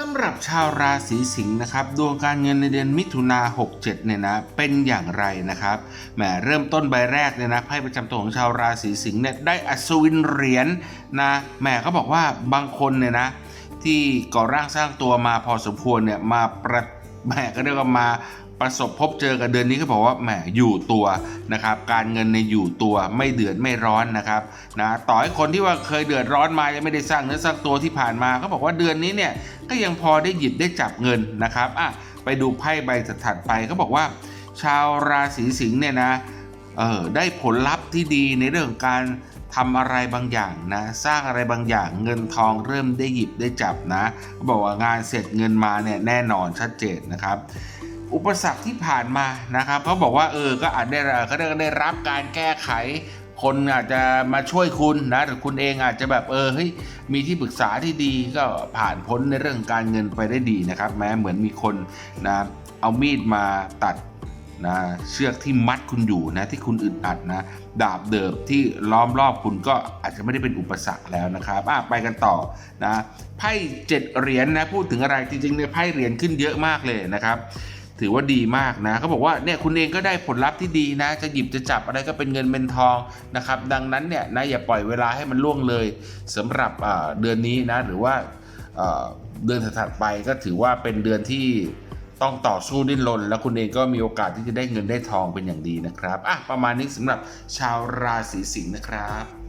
สำหรับชาวราศีสิงห์นะครับดวงการเงินในเดือนมิถุนา67เนี่ยนะเป็นอย่างไรนะครับแหมเริ่มต้นใบแรกเนี่ยนะไพ่ประจำตัวของชาวราศีสิงห์เนี่ยได้อัศวินเหรียญนะแหมเขาบอกว่าบางคนเนี่ยนะที่ก่อร่างสร้างตัวมาพอสมควรเนี่ยมาประแหมก็เรียกว่ามา ประสบพบเจอกับเดือนนี้ก็บอกว่าแหมอยู่ตัวนะครับการเงินในอยู่ตัวไม่เดือดไม่ร้อนนะครับนะต่อให้คนที่ว่าเคยเดือดร้อนมายังไม่ได้สร้างเนื้อสร้างตัวที่ผ่านมาเขาบอกว่าเดือนนี้เนี่ยก็ยังพอได้หยิบได้จับเงินนะครับอะไปดูไพ่ใบถัดไปเขาบอกว่า ชาวราศีสิงห์เนี่ยนะเออได้ผลลัพธ์ที่ดีในเรื่องของการทำอะไรบางอย่างนะ สร้างอะไรบางอย่างเงินทองเริ่มได้หยิบได้จับนะเขาบอกว่างานเสร็จเงินมาเนี่ยแน่นอนชัดเจนนะครับ อุปสรรคที่ผ่านมานะครับเขาบอกว่าเออก็อาจได้เขาได้ได้รับการแก้ไข คนอาจจะมาช่วยคุณนะหรือคุณเองอาจจะแบบเออเฮ้ยมีที่ปรึกษาที่ดีก็ผ่านพ้นในเรื่องการเงินไปได้ดีนะครับ แม้เหมือนมีคนนะเอามีดมาตัดนะเชือกที่มัดคุณอยู่นะที่คุณอึดอัดนะดาบเดิมที่ล้อมรอบคุณก็อาจจะไม่ได้เป็นอุปสรรคแล้วนะครับอะไปกันต่อนะไพ่เจ็ดเหรียญนะพูดถึงอะไรจริงๆเนี่ยไพ่เหรียญขึ้นเยอะมากเลยนะครับ ถือว่าดีมากนะเขาบอกว่าเนี่ยคุณเองก็ได้ผลลัพธ์ที่ดีนะ จะหยิบจะจับอะไรก็เป็นเงินเป็นทองนะครับดังนั้นเนี่ยนะอย่าปล่อยเวลาให้มันล่วงเลยสำหรับเดือนนี้นะหรือว่าเดือนถัดไปก็ถือว่าเป็นเดือนที่ต้องต่อสู้ดิ้นรนแล้วคุณเองก็มีโอกาสที่จะได้เงินได้ทองเป็นอย่างดีนะครับอะประมาณนี้สำหรับชาวราศีสิงห์นะครับ